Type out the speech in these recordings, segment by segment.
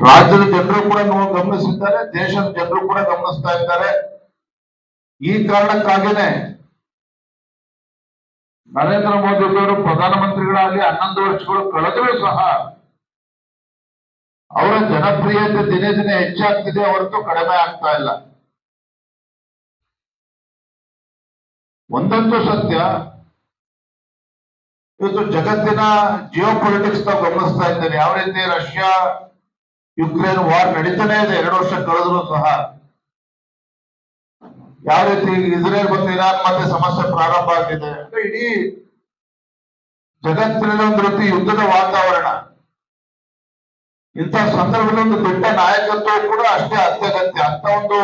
ರಾಜ್ಯದ ಜನರು ಕೂಡ ಗಮನಿಸಿದ್ದಾರೆ ದೇಶದ ಜನರು ಕೂಡ ಗಮನಿಸ್ತಾ ಇದ್ದಾರೆ ಈ ಕಾರಣಕ್ಕಾಗೇನೆ ನರೇಂದ್ರ ಮೋದಿ ಅವರು ಪ್ರಧಾನಮಂತ್ರಿಗಳಾಗಿ ಹನ್ನೊಂದು ವರ್ಷಗಳು ಕಳೆದರೂ ಸಹ ಅವರ ಜನಪ್ರಿಯತೆ ದಿನೇ ದಿನೇ ಹೆಚ್ಚಾಗ್ತಿದೆ ಹೊರತು ಕಡಿಮೆ ಆಗ್ತಾ ಇಲ್ಲ. ಒಂದಂತೂ ಸತ್ಯ, ಇವತ್ತು ಜಗತ್ತಿನ ಜಿಯೋ ಪೊಲಿಟಿಕ್ಸ್ ನಾವು ಗಮನಿಸ್ತಾ ಇದ್ದೇನೆ. ಯಾವ ರೀತಿ ರಷ್ಯಾ ಯುಕ್ರೇನ್ ವಾರ್ ನಡೀತಾನೆ ಇದೆ ಎರಡು ವರ್ಷ ಕಳೆದ್ರು ಸಹ. ಯಾವ ರೀತಿ ಇಸ್ರೇಲ್ ಮತ್ತು ಇರಾನ್ ಮತ್ತೆ ಸಮಸ್ಯೆ ಪ್ರಾರಂಭ ಆಗಿದೆ? ಅಂದ್ರೆ ಇಡೀ ಜಗತ್ತಿನಲ್ಲಿ ಒಂದು ರೀತಿ ಯುದ್ಧದ ವಾತಾವರಣ. ಇಂತಹ ಸಂದರ್ಭದಲ್ಲಿ ಒಂದು ದಿಟ್ಟ ನಾಯಕತ್ವ ಕೂಡ ಅಷ್ಟೇ ಅತ್ಯಗತ್ಯ. ಅಂತ ಒಂದು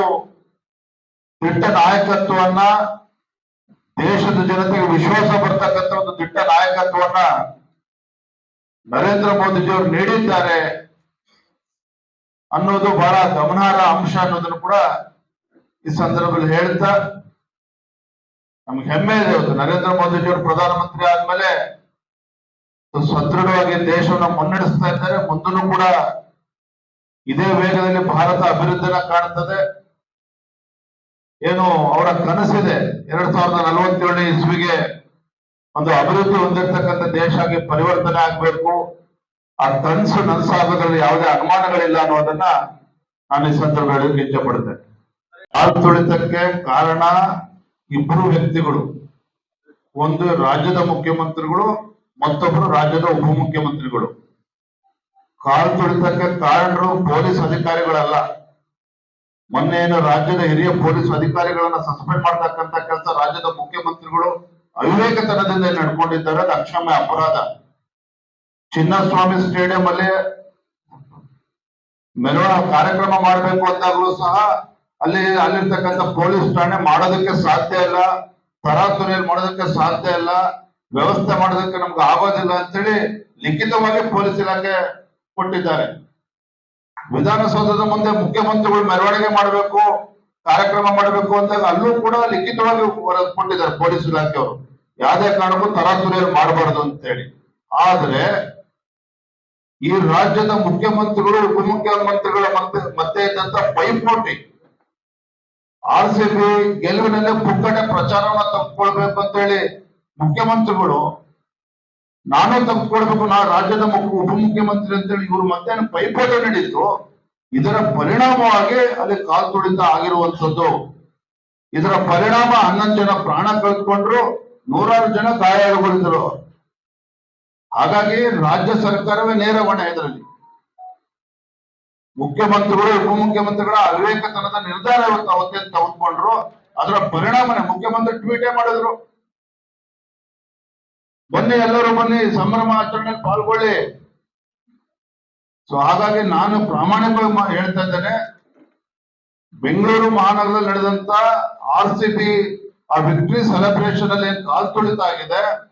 ದಿಟ್ಟ ನಾಯಕತ್ವವನ್ನ ದೇಶದ ಜನತೆಗೆ ವಿಶ್ವಾಸ ಬರ್ತಕ್ಕಂಥ ಒಂದು ದಿಟ್ಟ ನಾಯಕತ್ವವನ್ನ ನರೇಂದ್ರ ಮೋದಿಜಿಯವರು ನೀಡಿದ್ದಾರೆ. ಅನ್ನೋದು ಬಹಳ ಗಮನಾರ್ಹ ಅಂಶ ಅನ್ನೋದನ್ನು ಕೂಡ ಈ ಸಂದರ್ಭದಲ್ಲಿ ಹೇಳ್ತಾ, ನಮ್ಗೆ ಹೆಮ್ಮೆ ಇದೆ ಇವತ್ತು. ನರೇಂದ್ರ ಮೋದಿಜಿಯವರು ಪ್ರಧಾನಮಂತ್ರಿ ಆದ್ಮೇಲೆ ಸದೃಢವಾಗಿ ದೇಶವನ್ನು ಮುನ್ನಡೆಸ್ತಾ ಇದ್ದಾರೆ. ಮುಂದೂ ಕೂಡ ಇದೇ ವೇಗದಲ್ಲಿ ಭಾರತ ಅಭಿವೃದ್ಧಿನ ಕಾಣುತ್ತದೆ ಏನು ಅವರ ಕನಸಿದೆ. ಎರಡ್ ಸಾವಿರದ ನಲವತ್ತೇಳನೇ ಇಸ್ವಿಗೆ ಒಂದು ಅಭಿವೃದ್ಧಿ ಹೊಂದಿರತಕ್ಕಂಥ ದೇಶ ಆಗಿ ಪರಿವರ್ತನೆ ಆಗ್ಬೇಕು. ಆ ಕನಸು ನನಸಾಗೋದ್ರಲ್ಲಿ ಯಾವುದೇ ಅನುಮಾನಗಳಿಲ್ಲ ಅನ್ನೋದನ್ನ ನಾನು ಈ ಸಂದರ್ಭದಲ್ಲಿ ಇಚ್ಛೆ ಪಡ್ತೇನೆ ಕಾಲ್ ತುಳಿತಕ್ಕೆ ಕಾರಣ ಇಬ್ಬರು ವ್ಯಕ್ತಿಗಳು. ಒಂದು ರಾಜ್ಯದ ಮುಖ್ಯಮಂತ್ರಿಗಳು ಮತ್ತೊಬ್ಬರು ರಾಜ್ಯದ ಉಪಮುಖ್ಯಮಂತ್ರಿಗಳು. ಕಾಲ್ ತುಳಿತಕ್ಕೆ ಕಾರಣರು ಪೊಲೀಸ್ ಅಧಿಕಾರಿಗಳಲ್ಲ. ಮೊನ್ನೆ ಏನು ರಾಜ್ಯದ ಹಿರಿಯ ಪೊಲೀಸ್ ಅಧಿಕಾರಿಗಳನ್ನ ಸಸ್ಪೆಂಡ್ ಮಾಡ್ತಕ್ಕಂತ ಕೆಲಸ ರಾಜ್ಯದ ಮುಖ್ಯಮಂತ್ರಿಗಳು ಅವಿವೇಕತನದಿಂದ ನಡ್ಕೊಂಡಿದ್ದಾರೆ. ಅದು ಅಕ್ಷಮ್ಯ ಅಪರಾಧ. ಚಿನ್ನಸ್ವಾಮಿ ಸ್ಟೇಡಿಯಂ ಅಲ್ಲಿ ಮೆರವಣ ಕಾರ್ಯಕ್ರಮ ಮಾಡಬೇಕು ಅಂದಾಗಲೂ ಸಹ ಅಲ್ಲಿ, ಅಲ್ಲಿರ್ತಕ್ಕಂಥ ಪೊಲೀಸ್ ಠಾಣೆ ಮಾಡೋದಕ್ಕೆ ಸಾಧ್ಯ ಇಲ್ಲ, ತರಾತುರಿಯಲ್ಲಿ ಮಾಡೋದಕ್ಕೆ ಸಾಧ್ಯ ಇಲ್ಲ, ವ್ಯವಸ್ಥೆ ಮಾಡೋದಕ್ಕೆ ನಮ್ಗೆ ಆಗೋದಿಲ್ಲ ಅಂತೇಳಿ ಲಿಖಿತವಾಗಿ ಪೊಲೀಸ್ ಇಲಾಖೆ ಕೊಟ್ಟಿದ್ದಾರೆ. ವಿಧಾನಸೌಧದ ಮುಂದೆ ಮುಖ್ಯಮಂತ್ರಿಗಳು ಮೆರವಣಿಗೆ ಮಾಡಬೇಕು, ಕಾರ್ಯಕ್ರಮ ಮಾಡಬೇಕು ಅಂದಾಗ ಅಲ್ಲೂ ಕೂಡ ಲಿಖಿತವಾಗಿ ಕೊಟ್ಟಿದ್ದಾರೆ ಪೊಲೀಸ್ ಇಲಾಖೆಯವರು. ಯಾವುದೇ ಕಾರಣಕ್ಕೂ ತರಾತುರಿಯಲ್ಲಿ ಮಾಡಬಾರದು ಅಂತೇಳಿ. ಆದ್ರೆ ಈ ರಾಜ್ಯದ ಮುಖ್ಯಮಂತ್ರಿಗಳು, ಉಪಮುಖ್ಯಮಂತ್ರಿಗಳ ಮತ್ತೆ ಮತ್ತೆ ಇದ್ದಂತ ಪೈಪೋಟಿ. ಆರ್ ಸಿ ಬಿ ಗೆಲುವಿನಲ್ಲಿ ಪುಕ್ಕಟೆ ಪ್ರಚಾರವನ್ನ ತಪ್ಪಿಕೊಳ್ಬೇಕು ಅಂತ ಹೇಳಿ ಮುಖ್ಯಮಂತ್ರಿಗಳು, ನಾನೇ ತಪ್ಪಿಕೊಳ್ಬೇಕು, ನಾ ರಾಜ್ಯದ ಮುಖ್ಯ ಉಪಮುಖ್ಯಮಂತ್ರಿ ಅಂತೇಳಿ ಇವರು ಮತ್ತೆ ಪೈಪೋಟಿ ನಡೀತು ಇದರ ಪರಿಣಾಮವಾಗಿ ಅಲ್ಲಿ ಕಾಲ್ ತುಳಿತ ಆಗಿರುವಂತದ್ದು ಇದರ ಪರಿಣಾಮ ಹನ್ನೊಂದು ಜನ ಪ್ರಾಣ ಕಳೆದುಕೊಂಡ್ರು, ನೂರಾರು ಜನ ಗಾಯಗೊಳಿಸಿದ್ರು ಹಾಗಾಗಿ ರಾಜ್ಯ ಸರ್ಕಾರವೇ ನೇರ ಹೊಣೆ ಇದರಲ್ಲಿ. ಮುಖ್ಯಮಂತ್ರಿಗಳು, ಉಪಮುಖ್ಯಮಂತ್ರಿಗಳ ಅವಿವೇಕತನದ ನಿರ್ಧಾರ ಇವತ್ತು ಅವತ್ತೇ ತೆಗೆದುಕೊಂಡ್ರು. ಅದರ ಪರಿಣಾಮನೇ ಮುಖ್ಯಮಂತ್ರಿ ಟ್ವೀಟೇ ಮಾಡಿದ್ರು. ಬನ್ನಿ ಎಲ್ಲರೂ ಬನ್ನಿ, ಸಂಭ್ರಮ ಆಚರಣೆಯಲ್ಲಿ ಪಾಲ್ಗೊಳ್ಳಿ. ಸೊ ಹಾಗಾಗಿ ನಾನು ಪ್ರಾಮಾಣಿಕವಾಗಿ ಹೇಳ್ತಾ ಇದ್ದೇನೆ. ಬೆಂಗಳೂರು ಮಹಾನಗರದಲ್ಲಿ ನಡೆದಂತ ಆರ್ ಸಿ ಬಿ ಆ ವಿಕ್ಟ್ರಿ ಸೆಲೆಬ್ರೇಷನ್ ಅಲ್ಲಿ ಏನ್ ಕಾಲ್ ತುಳಿತ ಆಗಿದೆ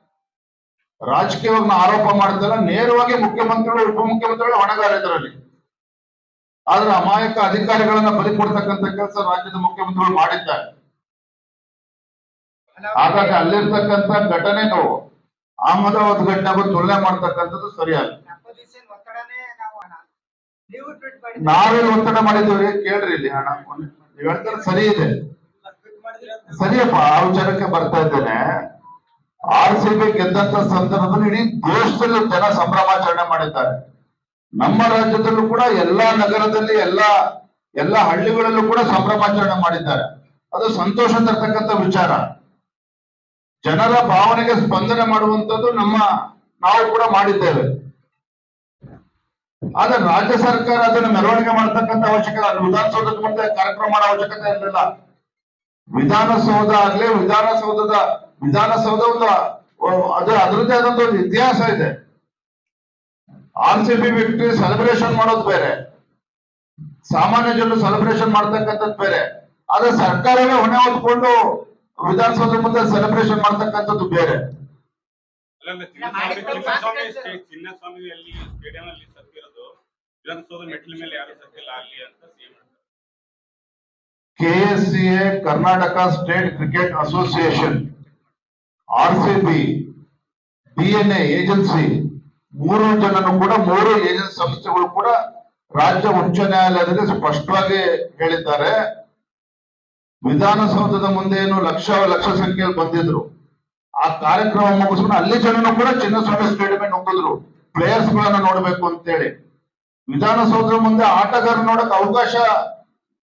ರಾಜಕೀಯವಾಗಿ ನಾವು ಆರೋಪ ಮಾಡ್ತಾರೆ ನೇರವಾಗಿ ಮುಖ್ಯಮಂತ್ರಿಗಳು, ಉಪಮುಖ್ಯಮಂತ್ರಿಗಳು ಹೊಣೆಗಾರ ಇದರಲ್ಲಿ. ಆದ್ರೆ ಅಮಾಯಕ ಅಧಿಕಾರಿಗಳನ್ನ ಬಲಿ ಕೊಡ್ತಕ್ಕಂಥ ಕೆಲಸ ರಾಜ್ಯದ ಮುಖ್ಯಮಂತ್ರಿಗಳು ಮಾಡಿದ್ದಾರೆ. ಹಾಗಾಗಿ ಅಲ್ಲಿರ್ತಕ್ಕಂಥ ಘಟನೆಗೂ ಅಹಮದಾಬಾದ್ ಘಟನೆಗೂ ತುಲನೆ ಮಾಡ್ತಕ್ಕಂಥದ್ದು ಸರಿಯಲ್ಲ. ನಾವು ನೀವು ನಾವೇನು ಒತ್ತಡ ಮಾಡಿದ್ದೀವ್ರಿ? ಕೇಳ್ರಿ ಇಲ್ಲಿ ಹಣ. ನೀವ್ ಹೇಳ್ತಾರೆ ಸರಿ ಇದೆ. ಸರಿಯಪ್ಪ, ಆ ವಿಚಾರಕ್ಕೆ ಬರ್ತಾ ಇದ್ದೇನೆ. ಆರ್ ಸಿ ಬಿ ಗೆದ್ದಂತ ಸಂದರ್ಭದಲ್ಲಿ ಇಡೀ ದೇಶದಲ್ಲೂ ಜನ ಸಂಭ್ರಮಾಚರಣೆ ಮಾಡಿದ್ದಾರೆ. ನಮ್ಮ ರಾಜ್ಯದಲ್ಲೂ ಕೂಡ ಎಲ್ಲಾ ನಗರದಲ್ಲಿ, ಎಲ್ಲಾ ಎಲ್ಲಾ ಹಳ್ಳಿಗಳಲ್ಲೂ ಕೂಡ ಸಂಭ್ರಮಾಚರಣೆ ಮಾಡಿದ್ದಾರೆ. ಅದು ಸಂತೋಷ ತರ್ತಕ್ಕಂಥ ವಿಚಾರ. ಜನರ ಭಾವನೆಗೆ ಸ್ಪಂದನೆ ಮಾಡುವಂತದ್ದು ನಮ್ಮ, ನಾವು ಕೂಡ ಮಾಡಿದ್ದೇವೆ. ಆದ್ರೆ ರಾಜ್ಯ ಸರ್ಕಾರ ಅದನ್ನು ಮೆರವಣಿಗೆ ಮಾಡತಕ್ಕಂತ ಅವಶ್ಯಕತೆ ವಿಧಾನಸೌಧದ ಕಾರ್ಯಕ್ರಮ ಮಾಡೋ ಅವಶ್ಯಕತೆ ಇರಲಿಲ್ಲ. ವಿಧಾನಸೌಧ ಆಗ್ಲಿ, ವಿಧಾನಸೌಧದ ವಿಧಾನಸೌಧ ಒಂದು ಅದು ಅದರದ್ದೇ ಆದಂತ ಒಂದು ಇತಿಹಾಸ ಇದೆ. R C B victory celebration ಮಾಡೋದು ಬೇರೆ. ಸಾಮಾನ್ಯ ಜನರು ಸೆಲೆಬ್ರೇಷನ್ ಮಾಡ್ತಕ್ಕಂಥದ್ದು ಬೇರೆ. ಆದ್ರೆ ಸರ್ಕಾರವೇ ಹೊಣೆ ಹೊತ್ಕೊಂಡು ವಿಧಾನಸೌಧ ಮುಂದೆ ಸೆಲೆಬ್ರೇಷನ್ ಮಾಡ್ತಕ್ಕಂಥದ್ದು ಬೇರೆ. KSCA Karnataka state cricket association R C B DNA agency ಮೂರು ಜನನು ಕೂಡ, ಮೂರು ಏಜೆನ್ಸಿ ಸಂಸ್ಥೆಗಳು ಕೂಡ ರಾಜ್ಯ ಉಚ್ಚ ನ್ಯಾಯಾಲಯದಲ್ಲಿ ಸ್ಪಷ್ಟವಾಗಿ ಹೇಳಿದ್ದಾರೆ. ವಿಧಾನಸೌಧದ ಮುಂದೆ ಏನು ಲಕ್ಷ ಲಕ್ಷ ಸಂಖ್ಯೆಯಲ್ಲಿ ಬಂದಿದ್ರು. ಆ ಕಾರ್ಯಕ್ರಮ ಮುಗಿಸ್ಕೊಂಡು ಅಲ್ಲಿ ಜನನು ಕೂಡ ಚಿನ್ನಸ್ವಾಮಿ ಸ್ಟೇಡಿಯಂ ನುಗ್ಗಿದ್ರು ಪ್ಲೇಯರ್ಸ್ ಗಳನ್ನ ನೋಡ್ಬೇಕು ಅಂತೇಳಿ. ವಿಧಾನಸೌಧದ ಮುಂದೆ ಆಟಗಾರ ನೋಡಕ್ ಅವಕಾಶ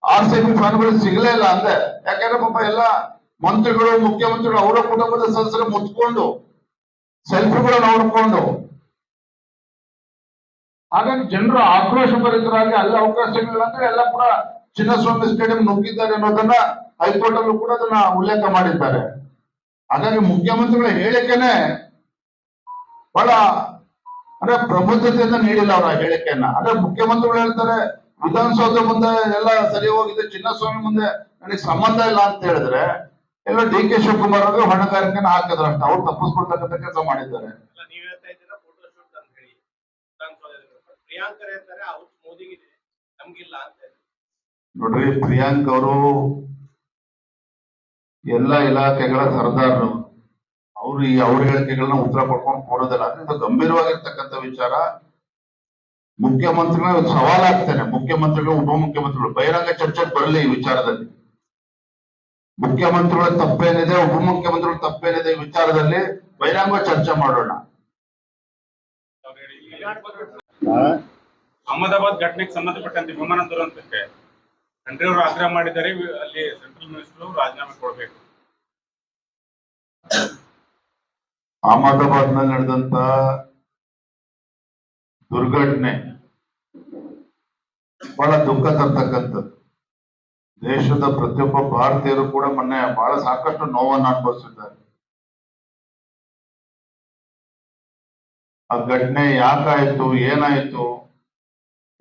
ಆರ್ ಸಿ ಬಿ ಫ್ಯಾನ್ಗಳಿಗೆ ಸಿಗಲೇ ಇಲ್ಲ ಅಂದೆ. ಯಾಕಂದ್ರೆ ಪಾಪ ಎಲ್ಲ ಮಂತ್ರಿಗಳು, ಮುಖ್ಯಮಂತ್ರಿಗಳು ಅವರ ಕುಟುಂಬದ ಸದಸ್ಯರು ಮುಚ್ಕೊಂಡು ಸೆಲ್ಫಿಗಳು ನೋಡ್ಕೊಂಡು. ಹಾಗಾಗಿ ಜನರು ಆಕ್ರೋಶ ಭರಿತರಾಗಿ ಅಲ್ಲಿ ಅವಕಾಶಗಳಂದ್ರೆ ಎಲ್ಲ ಕೂಡ ಚಿನ್ನಸ್ವಾಮಿ ಸ್ಟೇಡಿಯಂ ನುಗ್ಗಿದ್ದಾರೆ ಅನ್ನೋದನ್ನ ಹೈಕೋರ್ಟ್ ಅಲ್ಲೂ ಕೂಡ ಅದನ್ನ ಉಲ್ಲೇಖ ಮಾಡಿದ್ದಾರೆ. ಹಾಗಾಗಿ ಮುಖ್ಯಮಂತ್ರಿಗಳ ಹೇಳಿಕೆನೆ ಬಹಳ, ಅಂದ್ರೆ ಪ್ರಬುದ್ಧತೆಯಿಂದ ನೀಡಿಲ್ಲ ಅವರ ಹೇಳಿಕೆಯನ್ನ. ಅಂದ್ರೆ ಮುಖ್ಯಮಂತ್ರಿಗಳು ಹೇಳ್ತಾರೆ, ವಿಧಾನಸೌಧ ಮುಂದೆ ಎಲ್ಲ ಸರಿ ಹೋಗಿದೆ, ಚಿನ್ನಸ್ವಾಮಿ ಮುಂದೆ ನನಗೆ ಸಂಬಂಧ ಇಲ್ಲ ಅಂತ ಹೇಳಿದ್ರೆ ಎಲ್ಲ ಡಿ ಕೆ ಶಿವಕುಮಾರ್ ಅವರು ಹೊಣೆಗಾರಿಕೆನ ಹಾಕಿದ್ರು ಅಷ್ಟೇ ಅವ್ರು ತಪ್ಪಿಸ್ಕೊಳ್ತಕ್ಕಂಥ ಕೆಲಸ ಮಾಡಿದ್ದಾರೆ. ನೋಡ್ರಿ ಪ್ರಿಯಾಂಕ್ ಅವರು ಎಲ್ಲ ಇಲಾಖೆಗಳ ಸರ್ದಾರರು. ಅವ್ರು ಈ ಅವ್ರ ಹೇಳಿಕೆಗಳನ್ನ ಉತ್ತರ ಕೊಡ್ಕೊಂಡು ಕೊಡೋದಿಲ್ಲ. ಅಂದ್ರೆ ಇದು ಗಂಭೀರವಾಗಿರ್ತಕ್ಕಂಥ ವಿಚಾರ. ಮುಖ್ಯಮಂತ್ರಿನ ಸವಾಲಾಗ್ತೇನೆ. ಮುಖ್ಯಮಂತ್ರಿಗಳು ಉಪಮುಖ್ಯಮಂತ್ರಿಗಳು ಬಹಿರಂಗ ಚರ್ಚೆಗೆ ಬರಲಿ ಈ ವಿಚಾರದಲ್ಲಿ. ಮುಖ್ಯಮಂತ್ರಿಗಳ ತಪ್ಪೇನಿದೆ ಉಪಮುಖ್ಯಮಂತ್ರಿಗಳ ತಪ್ಪೇನಿದೆ ಈ ವಿಚಾರದಲ್ಲಿ ಬಹಿರಂಗ ಚರ್ಚೆ ಮಾಡೋಣ. ಅಹಮದಾಬಾದ್ ಘಟನೆಗೆ ಸಂಬಂಧಪಟ್ಟಂತೆ ವಿಮಾನ ದುರಂತಕ್ಕೆ ಖಂಡ್ರೆ ಅವರು ಆಗ್ರಹ ಮಾಡಿದ್ದಾರೆ ಅಲ್ಲಿ ಸೆಂಟ್ರಲ್ ಮಿನಿಸ್ಟರ್ ರಾಜೀನಾಮೆ ಕೊಡಬೇಕು. ಅಹಮದಾಬಾದ್ನಲ್ಲಿ ನಡೆದಂತ ದುರ್ಘಟನೆ ಬಹಳ ದುಃಖ ತರ್ತಕ್ಕಂಥದ್ದು. ದೇಶದ ಪ್ರತಿಯೊಬ್ಬ ಭಾರತೀಯರು ಕೂಡ ಮೊನ್ನೆ ಬಹಳ ಸಾಕಷ್ಟು ನೋವನ್ನು ಅನುಭವಿಸಿದ್ದಾರೆ. ಆ ಘಟನೆ ಯಾಕಾಯ್ತು, ಏನಾಯ್ತು?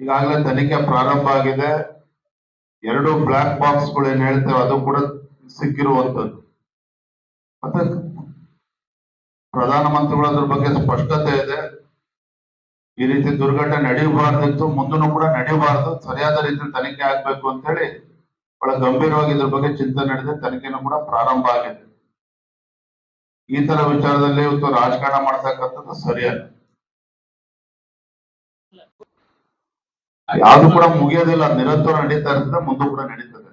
ಈಗಾಗಲೇ ತನಿಖೆ ಪ್ರಾರಂಭ ಆಗಿದೆ. ಎರಡು ಬ್ಲಾಕ್ ಬಾಕ್ಸ್ಗಳು ಏನ್ ಹೇಳ್ತೇವೆ, ಅದು ಕೂಡ ಸಿಕ್ಕಿರುವಂತದ್ದು ಮತ್ತೆ ಪ್ರಧಾನಮಂತ್ರಿಗಳು ಅದ್ರ ಬಗ್ಗೆ ಸ್ಪಷ್ಟತೆ ಇದೆ. ಈ ರೀತಿ ದುರ್ಘಟನೆ ನಡೆಯಬಾರ್ದಿತ್ತು ಮುಂದೂ ಕೂಡ ನಡೆಯಬಾರ್ದು ಸರಿಯಾದ ರೀತಿ ತನಿಖೆ ಆಗ್ಬೇಕು ಅಂತ ಹೇಳಿ ಬಹಳ ಗಂಭೀರವಾಗಿ ಇದ್ರ ಬಗ್ಗೆ ಚಿಂತನೆ ನಡೆದಿದೆ ತನಿಖೆನೂ ಕೂಡ ಪ್ರಾರಂಭ ಆಗಿದೆ ಈ ತರ ವಿಚಾರದಲ್ಲಿ ಇವತ್ತು ರಾಜಕಾರಣ ಮಾಡ್ತಕ್ಕಂಥದ್ದು ಸರಿಯಲ್ಲ. ಯಾವ್ದು ಕೂಡ ಮುಗಿಯೋದಿಲ್ಲ ನಿರಂತರ ನಡೀತಾ ಇರ್ತದೆ ಮುಂದೂ ಕೂಡ ನಡೀತದೆ.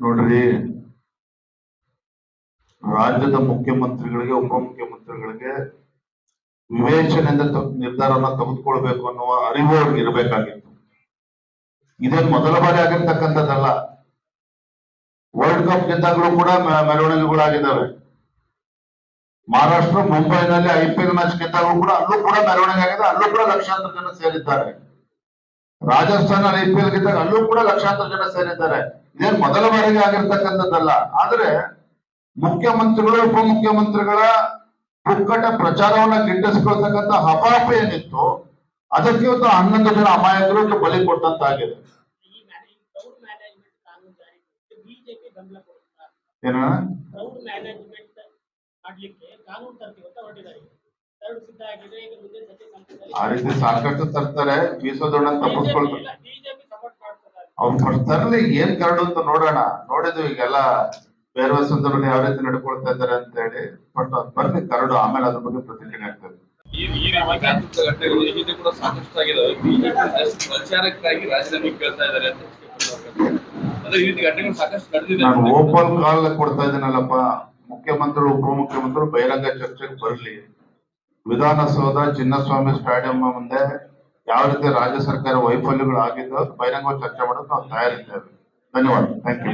ನೋಡ್ರಿ ರಾಜ್ಯದ ಮುಖ್ಯಮಂತ್ರಿಗಳಿಗೆ ಉಪಮುಖ್ಯಮಂತ್ರಿಗಳಿಗೆ ವಿವೇಚನೆಯಿಂದ ನಿರ್ಧಾರವನ್ನ ತೆಗೆದುಕೊಳ್ಬೇಕು ಅನ್ನುವ ಅರಿವು ಅವ್ರಿಗೆ ಇರಬೇಕಾಗಿತ್ತು. ಇದೇ ಮೊದಲ ಬಾರಿ ಆಗಿರ್ತಕ್ಕಂಥದ್ದಲ್ಲ. ವರ್ಲ್ಡ್ ಕಪ್ ಗೆದ್ದಾಗಲೂ ಕೂಡ ಮೆರವಣಿಗೆಗಳಾಗಿದ್ದಾವೆ. ಮಹಾರಾಷ್ಟ್ರ, ಮುಂಬೈನಲ್ಲಿ ಐ ಪಿ ಎಲ್ ಮ್ಯಾಚ್ ಗೆದ್ದಾಗಲೂ ಕೂಡ ಅಲ್ಲೂ ಕೂಡ ಮೆರವಣಿಗೆ ಆಗಿದೆ ಅಲ್ಲೂ ಕೂಡ ಲಕ್ಷಾಂತರ ಜನ ಸೇರಿದ್ದಾರೆ. ರಾಜಸ್ಥಾನ ಐ ಪಿ ಎಲ್ ಗೆದ್ದಾಗ ಅಲ್ಲೂ ಕೂಡ ಲಕ್ಷಾಂತರ ಜನ ಸೇರಿದ್ದಾರೆ. ಇದೇನ್ ಮೊದಲ ಬಾರಿಗೆ ಆಗಿರ್ತಕ್ಕಂಥದ್ದಲ್ಲ. ಆದ್ರೆ ಮುಖ್ಯಮಂತ್ರಿಗಳು, ಉಪಮುಖ್ಯಮಂತ್ರಿಗಳ ಪುಕ್ಕಟ ಪ್ರಚಾರವನ್ನ ಗಿಟ್ಟಿಸ್ಕೊಳ್ತಕ್ಕಂಥ ಹಪಾಪ ಏನಿತ್ತು ಅದಕ್ಕೆ ಇವತ್ತು ಹನ್ನೊಂದು ಜನ ಅಮಾಯಕರು ಬಲಿ ಕೊಟ್ಟಂತಾಗಿದೆ. ಏನ ಆ ರೀತಿ ಸಾಕಷ್ಟು ತರ್ತಾರೆ ಬೀಸೋದೊಣ್ಣ ತಪ್ಪಿಸ್ಕೊಳ್ತಾರೆ. ಅವ್ರು ತರಲಿ ಏನ್ ಕರಡು ಅಂತ ನೋಡೋಣ. ನೋಡಿದ್ವಿ ಈಗೆಲ್ಲ ಬೇರೆ ಸಂದರ್ಭದಲ್ಲಿ ಯಾವ ರೀತಿ ನಡ್ಕೊಳ್ತಾ ಇದ್ದಾರೆ ಅಂತ ಹೇಳಿ ಬಟ್ ಅದ್ ಬರ್ಲಿ ಕರಡು ಆಮೇಲೆ ಅದ್ರ ಬಗ್ಗೆ ಪ್ರತಿಕ್ರಿಯೆ ಆಗ್ತದೆ. ಹಿಂದೆ ಕೂಡ ಸಾಕಷ್ಟು ಆಗಿದಾವೆ ಬಿಜೆಪಿ ಪ್ರಚಾರಕ್ಕಾಗಿ ರಾಜೀನಾಮೆ ಕೇಳ್ತಾ ಇದ್ದಾರೆ ಅಂತ ನಾನು ಓಪನ್ ಕಾಲ್ ಕೊಡ್ತಾ ಇದ್ದೀನಲ್ಲಪ್ಪ ಮುಖ್ಯಮಂತ್ರಿಗಳು ಉಪಮುಖ್ಯಮಂತ್ರಿಗಳು ಬಹಿರಂಗ ಚರ್ಚೆಗೆ ಬರಲಿ. ವಿಧಾನಸೌಧ ಚಿನ್ನಸ್ವಾಮಿ ಸ್ಟೇಡಿಯಂ ಮುಂದೆ ಯಾವ ರೀತಿ ರಾಜ್ಯ ಸರ್ಕಾರ ವೈಫಲ್ಯಗಳು ಆಗಿದ್ದು ಬಹಿರಂಗ ಚರ್ಚೆ ಮಾಡೋದು ನಾವು ತಯಾರಿದ್ದೇವೆ. ಧನ್ಯವಾದ. Thank you